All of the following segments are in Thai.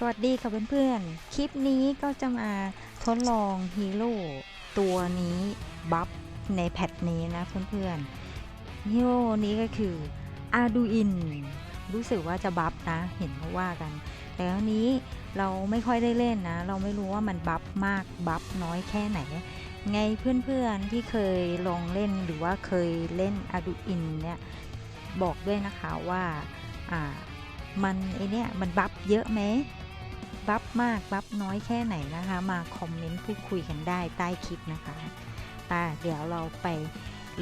สวัสดีค่ะเพื่อนๆ คลิปนี้ก็จะมาทดลองฮีโร่ตัวนี้บัฟในแพทนี้นะเพื่อนๆฮีโร่นี้ก็คืออาดูอินรู้สึกว่าจะบัฟนะ เห็นเขาว่ากันแต่อันนี้เราไม่ค่อยได้เล่นนะ เราไม่รู้ว่ามันบัฟมากบัฟน้อยแค่ไหน ไงเพื่อนๆที่เคยลองเล่นหรือว่าเคยเล่นอาดูอินเนี่ยบอกด้วยนะคะว่า อ่ามันไอเนี้ยมันบัฟเยอะไหม บัฟมากบัฟน้อยแค่ไหนนะคะ มาคอมเมนต์พูดคุยกันได้ใต้คลิปนะคะแต่เดี๋ยวเราไป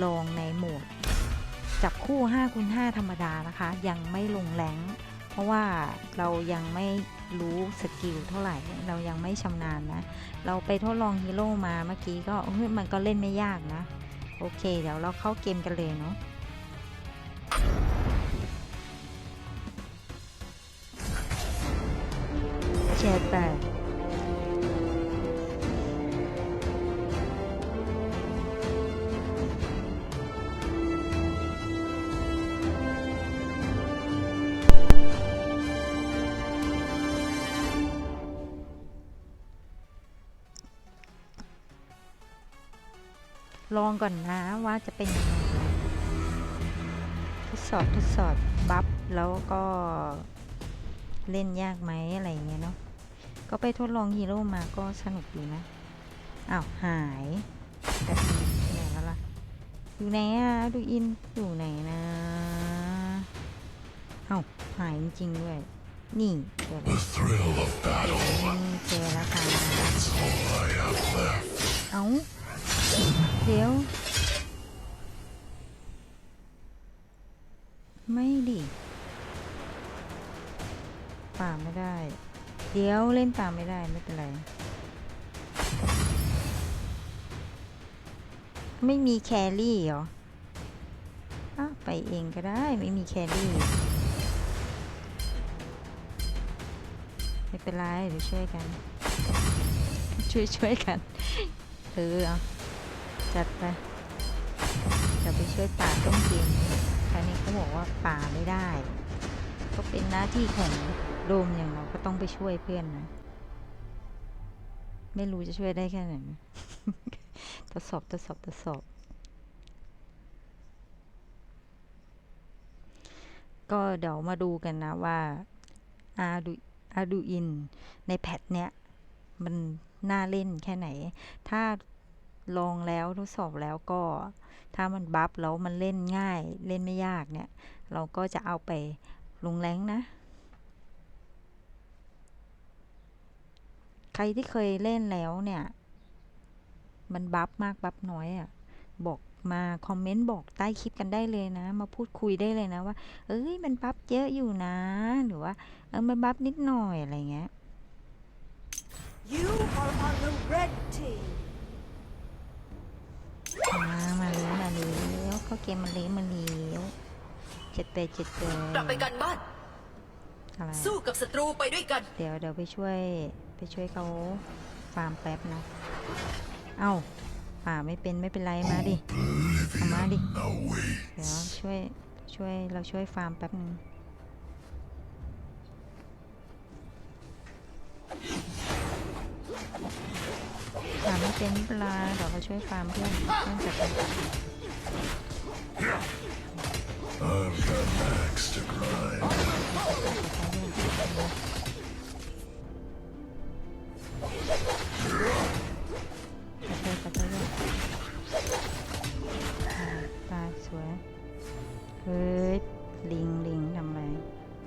ลองในโหมด จับคู่5คูณ5ธรรมดานะคะ ยังไม่ลงแรงเพราะว่าเรายังไม่รู้สกิลเท่าไหร่ เรายังไม่ชำนาญนะ เราไปทดลองฮีโร่มาเมื่อกี้ก็เฮ้ยมันก็เล่นไม่ยากนะ โอเค เดี๋ยวเราเข้าเกมกันเลยเนาะ ชร์ไปลองก่อนนะว่าจะเป็นยังไงทดสอบทดสอบบัฟแล้วก็เล่นยากไหมอะไรเงี้ยเนาะ ก็ไปทดลองฮีโร่มาก็สนุกดีนะอ้าวหายแบบนี้ไหนแล้วล่ะอยู่ไหนอะดูอินอยู่ไหนนะเอ้าหายจริงๆด้วย นี่เจอแล้ว The thrill of battle, นี่เจอแล้วค่ะ all I have left. เอ้าเดี๋ยวไม่ดิป่าไม่ได้ เดี๋ยวเล่นป่าไม่ได้ไม่เป็นไร ไม่มีแครี่เหรออ้าไปเองก็ได้ไม่มีแครี่ ไม่เป็นไรเดี๋ยวช่วยกัน ช่วยช่วยกันเออเอาจัดไปจะไปช่วยป่าต้มเกมคราวนี้เขาบอกว่าป่าไม่ได้ ก็เป็นหน้าที่ของ โดมอย่างเราก็ต้องไปช่วยเพื่อนนะ ไม่รู้จะช่วยได้แค่ไหนทดสอบทดสอบทดสอบ ก็เดี๋ยวมาดูกันนะว่าอาดูอาดูอินในแพทเนี้ย มันน่าเล่นแค่ไหน ถ้าลองแล้วทดสอบแล้วก็ ถ้ามันบัฟแล้วมันเล่นง่าย เล่นไม่ยากเนี่ย เราก็จะเอาไปลงแรงนะ ใครที่เคยเล่นแล้วเนี่ย มันบัฟมากบัฟน้อยอะ่ะ บอกมาคอมเมนต์บอกใต้คลิปกันได้เลยนะ มาพูดคุยได้เลยนะว่า เอ้ย มันบัฟเยอะอยู่นะ หรือว่า เออมันบัฟนิดหน่อยอะไรเงี้ย You are on the red team. มามาเลี้ยวมาเลี้ยวเข้าเกมมาเลี้ยวมาเลี้ยวเจ็ดเปดเจ็ดเปดกลับไปกันบ้าน อะไรสู้กับศัตรูไปด้วยกัน เดี๋ยวเดี๋ยวไปช่วย ไปช่วยเขาฟาร์มแป๊บนะ เอ้าป่าไม่เป็นไม่เป็นไรมาดิเอามาดิ Now wait. เดี๋ยวช่วยช่วยเราช่วยฟาร์มแป๊บนึงฟาร์มไม่เป็นไม่เป็นไรเดี๋ยวเราช่วยฟาร์มเพื่อนเพื่อนจัดการ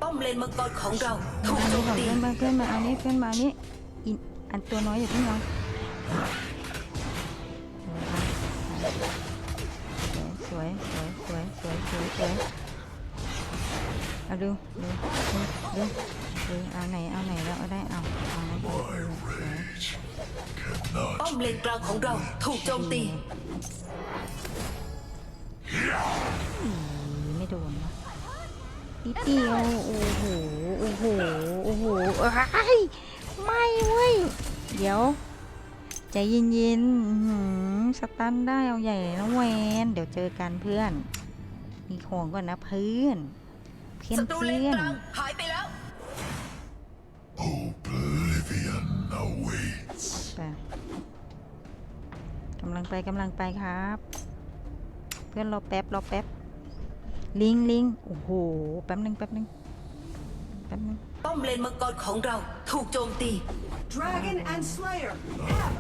ป้อมเลนมังกรของเราถูกโจมตีเพื่อนมาเพื่อนมาอานี้เพื่อนมาอานี้อินอันตัวน้อยอย่าเพิ่งนอนสวยสวยสวยสวยสวยสวยเอาดูดูดูดูดูเอาไหนเอาไหนแล้วเอาได้เอาเอาไหนป้อมเลนกลางของเราถูกโจมตีไม่โดน นิดเดียว โอ้โห โอ้โห โอ้โหไม่เว้ย เดี๋ยว ใจเย็นๆสตันได้เอาใหญ่เลยนะแวน เดี๋ยวเจอกันเพื่อน มีของก่อนนะเพื่อน เพื่อนเพื่อนกำลังไปกำลังไปครับ เพื่อนรอแป๊บรอแป๊บ ลิงลิงโอ้โห แป๊บนึงแป๊บนึงแป๊บนึงป้อมเลนมังกรของเราถูกโจมตี Dragon and Slayer have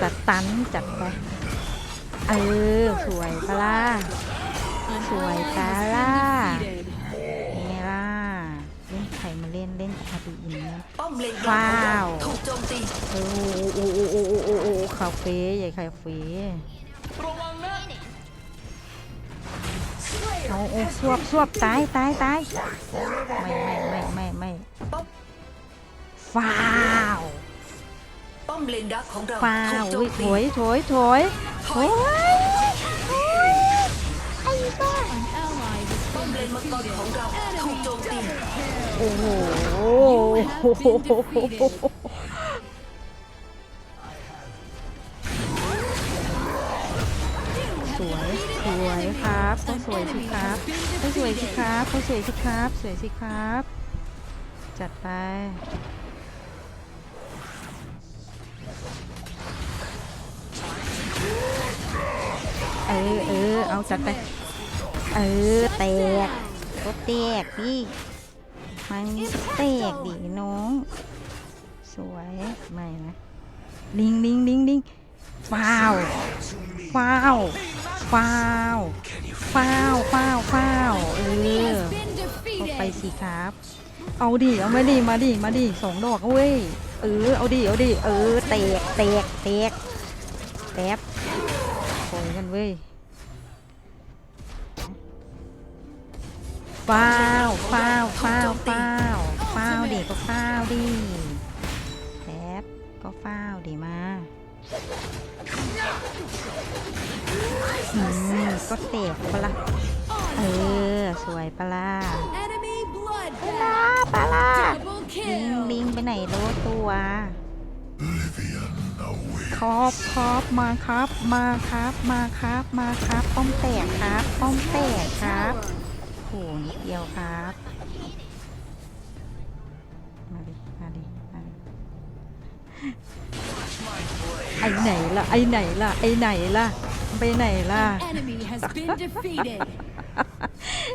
ส appeared. ตันจัดไป เออ สวยปะล่ะ สวยปะล่ะไงล่ะ เล่นใครมาเล่นเล่นอาดูอินนะป้อมเลนกลางของเราว้าว ถูกโจมตี โอ้โอ้โอ้โอ้โอ้โอ้โอ้คาเฟ่ใหญ่คาเฟ่ เอาโอ้สวบสวบตายตายตายไม่ไม่ไม่ไม่ไม่ป้อมฟ้าวป้อมเลนดักของเราฟ้าถูวกโจอุ้ยมถตีอยถอยถอยโอ้ยไอ้บ้าป้อมเลนมังกรของเราถูกโจมตีโอ้โห วยสิครับ สวยสิครับ จัดไป เออเออเอาจัดไป เออแตกก็แตกดิมันแตกดิน้อง สวยไม่นะลิงลิงลิงลิงฟ้าวฟ้าวฟ้าวฟ้าวฟ้าวฟ้าวเออ เข้าไปสิครับ เอาดิเอามาดิมาดิมาดิสองดอกเว้ยเออเอาดิเอาดิเออแตกแตกแตกแป๊บโอยกันเว้ยฟ้าวฟ้าวฟ้าวฟ้าวฟ้าวดิก็ฟ้าวดิแป๊บก็ฟ้าวดิมาอืมก็เตะปะละเออ สวยปะละ ไปไหนรู้ตัว Livian awaits. ครอบครอบมาครับ มาครับ มาครับ มาครับป้อมแตกครับป้อมแตกครับโหนิดเดียวครับ มาดิ มาดิ มาดิ ไอไหนล่ะ ไอไหนล่ะ ไอไหนล่ะ ไปไหนล่ะ Enemy has been defeated.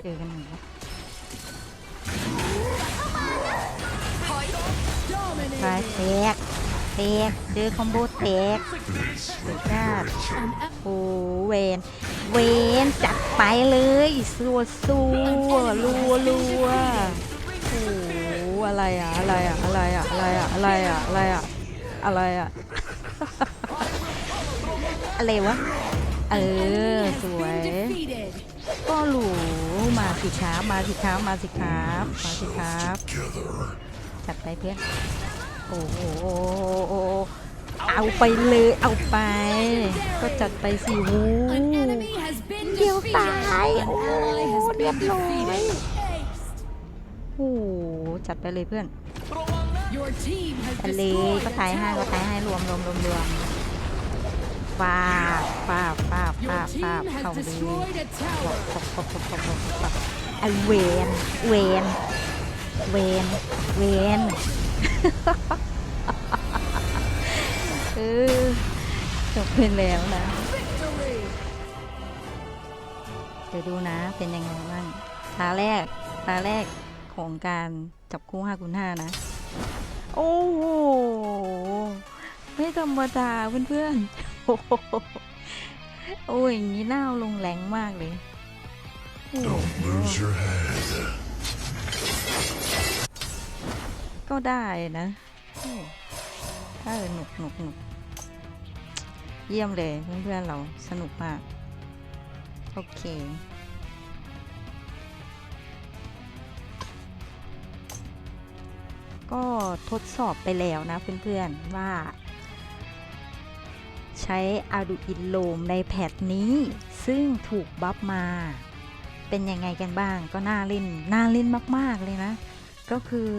เจอกันหนึ่งแล้ว Dominated. ไปแตกแตกเจอคอมโบแตกสุดยอดโอ้เวนเวนจัดไปเลยสัวสัวรัวรัวโอ้อะไรอะอะไรอะอะไรอะอะไรอะอะไรอะอะไรอะอะไรอะอะไรวะ เออ สวย ก็หรูมาสิครับมาสิครับมาสิครับมาสิครับ จัดไปเพื่อน โอ้โหเอาไปเลยเอาไป ก็จัดไปสิวูเดี๋ยวตายโอ้เรียบร้อยโอ้โหจัดไปเลยเพื่อน Your team has ไปเลก็ตายให้ก็ตายให้รวมรวมรวมรวมฟาบฟาบฟาบฟาบฟาบเข้าดี destroyed a tower. ปบปบปบปบปบปบไอเวนเวน เวนเวนเออจบเป็นแล้วนะ เดี๋ยวดูนะเป็นยังไงบ้างตาแรกตาแรกของการจับคู่5คูณ5นะ โอ้โห ไม่ธรรมดาเพื่อนๆ โอ้โหอยอย่างนี้น่าลงแรงมากเลย Don't lose your head. ก็ได้นะโอ้เออหนุกหนุกหนุกเยี่ยมเลยเพื่อนๆเราสนุกมาก โอเคก็ทดสอบไปแล้วนะเพื่อนๆ ว่า ใช้ Arduino Loom ในแพทนี้ ซึ่งถูกบัฟมา เป็นยังไงกันบ้างก็น่าเล่น น่าเล่นมากๆเลยนะ ก็คือ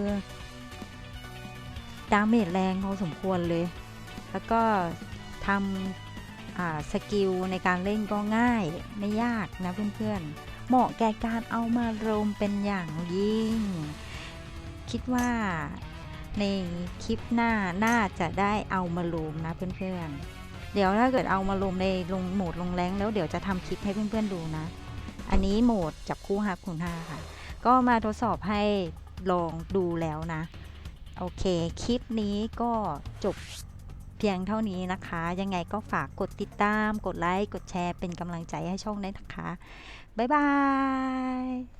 ดาเมจแรงพอสมควรเลย แล้วก็ทำสกิลในการเล่นก็ง่ายไม่ยากนะเพื่อนๆ เหมาะแก่การเอามารวมเป็นอย่างยิ่ง คิดว่าในคลิปหน้าน่าจะได้เอามารวมนะเพื่อนๆ เดี๋ยวถ้าเกิดเอามาลงในลงโหมดลงแรงแล้วเดี๋ยวจะทำคลิปให้เพื่อนๆดูนะ อันนี้โหมดจับคู่ฮักคูณห้าค่ะ ก็มาทดสอบให้ลองดูแล้วนะ โอเค คลิปนี้ก็จบเพียงเท่านี้นะคะ ยังไงก็ฝากกดติดตาม กดไลค์ กดแชร์เป็นกำลังใจให้ช่องด้วยนะคะ บ๊ายบาย